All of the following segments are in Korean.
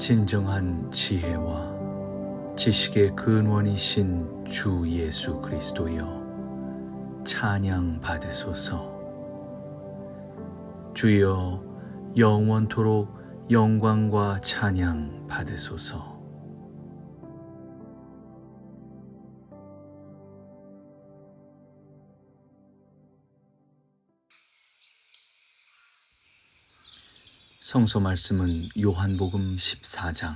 진정한 지혜와 지식의 근원이신 주 예수 그리스도여 찬양 받으소서. 주여 영원토록 영광과 찬양 받으소서 성서 말씀은 요한복음 14장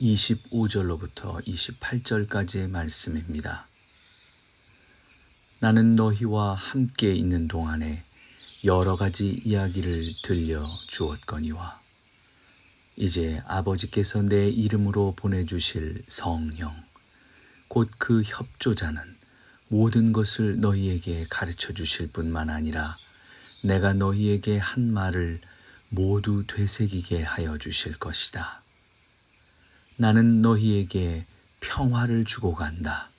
25절로부터 28절까지의 말씀입니다. 나는 너희와 함께 있는 동안에 여러 가지 이야기를 들려 주었거니와 이제 아버지께서 내 이름으로 보내주실 성령 곧 그 협조자는 모든 것을 너희에게 가르쳐 주실 뿐만 아니라 내가 너희에게 한 말을 모두 되새기게 하여 주실 것이다. 나는 너희에게 평화를 주고 간다.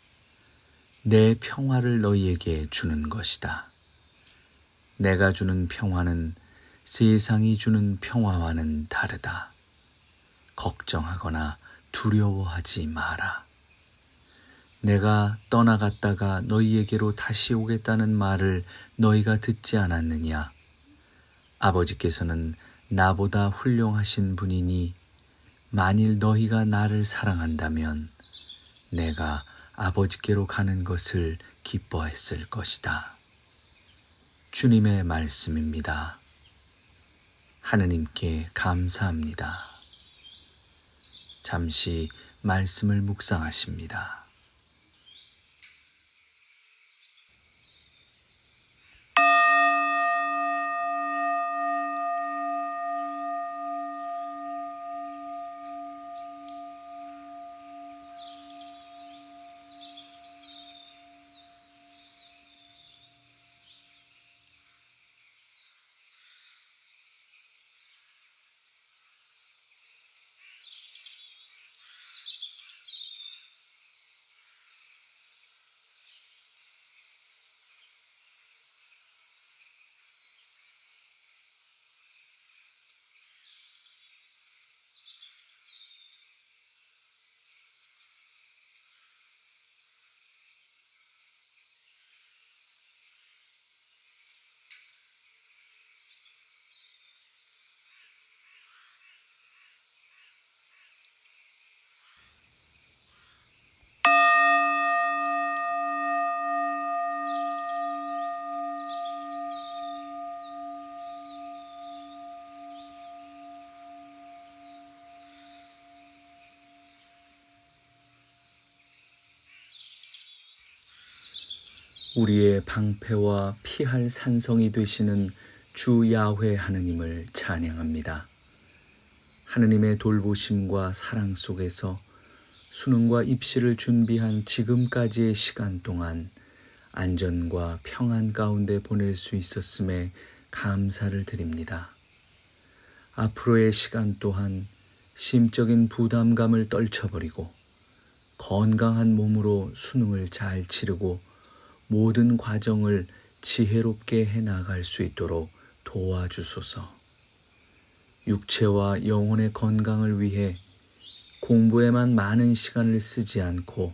내 평화를 너희에게 주는 것이다. 내가 주는 평화는 세상이 주는 평화와는 다르다. 걱정하거나 두려워하지 마라. 내가 떠나갔다가 너희에게로 다시 오겠다는 말을 너희가 듣지 않았느냐? 아버지께서는 나보다 훌륭하신 분이니 만일 너희가 나를 사랑한다면 내가 아버지께로 가는 것을 기뻐했을 것이다. 주님의 말씀입니다. 하느님께 감사합니다. 잠시 말씀을 묵상하십니다. 우리의 방패와 피할 산성이 되시는 주 야훼 하느님을 찬양합니다. 하느님의 돌보심과 사랑 속에서 수능과 입시를 준비한 지금까지의 시간 동안 안전과 평안 가운데 보낼 수 있었음에 감사를 드립니다. 앞으로의 시간 또한 심적인 부담감을 떨쳐버리고 건강한 몸으로 수능을 잘 치르고 모든 과정을 지혜롭게 해 나갈 수 있도록 도와주소서. 육체와 영혼의 건강을 위해 공부에만 많은 시간을 쓰지 않고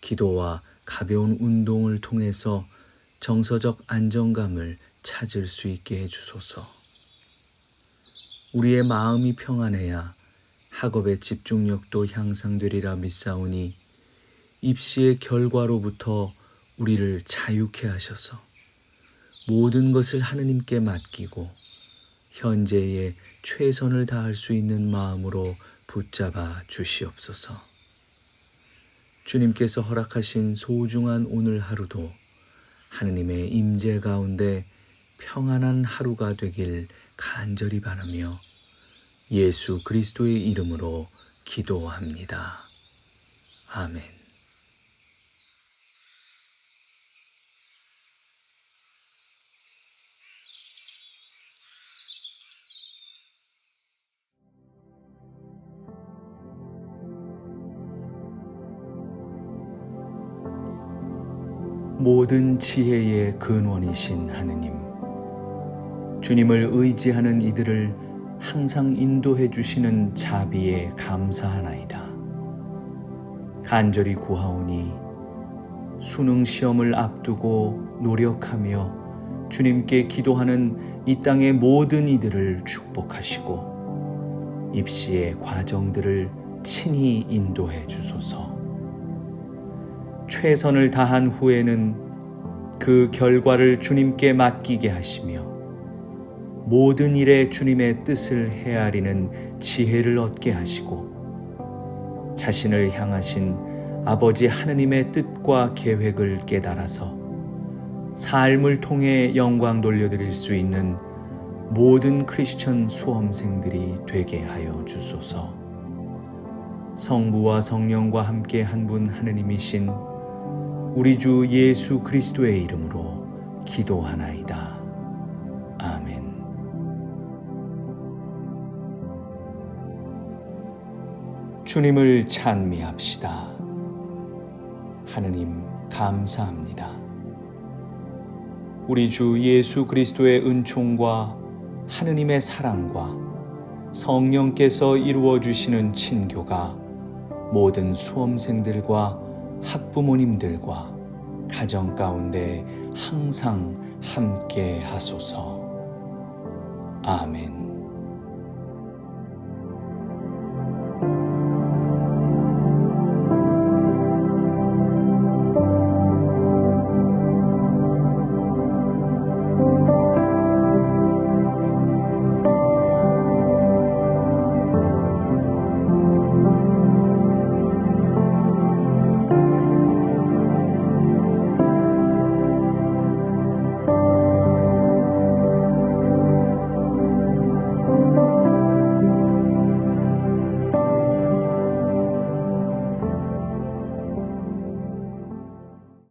기도와 가벼운 운동을 통해서 정서적 안정감을 찾을 수 있게 해주소서. 우리의 마음이 평안해야 학업의 집중력도 향상되리라 믿사오니 입시의 결과로부터 우리를 자유케 하셔서 모든 것을 하느님께 맡기고 현재에 최선을 다할 수 있는 마음으로 붙잡아 주시옵소서. 주님께서 허락하신 소중한 오늘 하루도 하느님의 임재 가운데 평안한 하루가 되길 간절히 바라며 예수 그리스도의 이름으로 기도합니다. 아멘. 모든 지혜의 근원이신 하느님, 주님을 의지하는 이들을 항상 인도해 주시는 자비에 감사하나이다. 간절히 구하오니 수능 시험을 앞두고 노력하며 주님께 기도하는 이 땅의 모든 이들을 축복하시고 입시의 과정들을 친히 인도해 주소서. 최선을 다한 후에는 그 결과를 주님께 맡기게 하시며 모든 일에 주님의 뜻을 헤아리는 지혜를 얻게 하시고 자신을 향하신 아버지 하느님의 뜻과 계획을 깨달아서 삶을 통해 영광 돌려드릴 수 있는 모든 크리스천 수험생들이 되게 하여 주소서. 성부와 성령과 함께 한 분 하느님이신 우리 주 예수 그리스도의 이름으로 기도하나이다. 아멘. 주님을 찬미합시다. 하느님 감사합니다. 우리 주 예수 그리스도의 은총과 하느님의 사랑과 성령께서 이루어 주시는 친교가 모든 수험생들과 학부모님들과 가정 가운데 항상 함께 하소서. 아멘.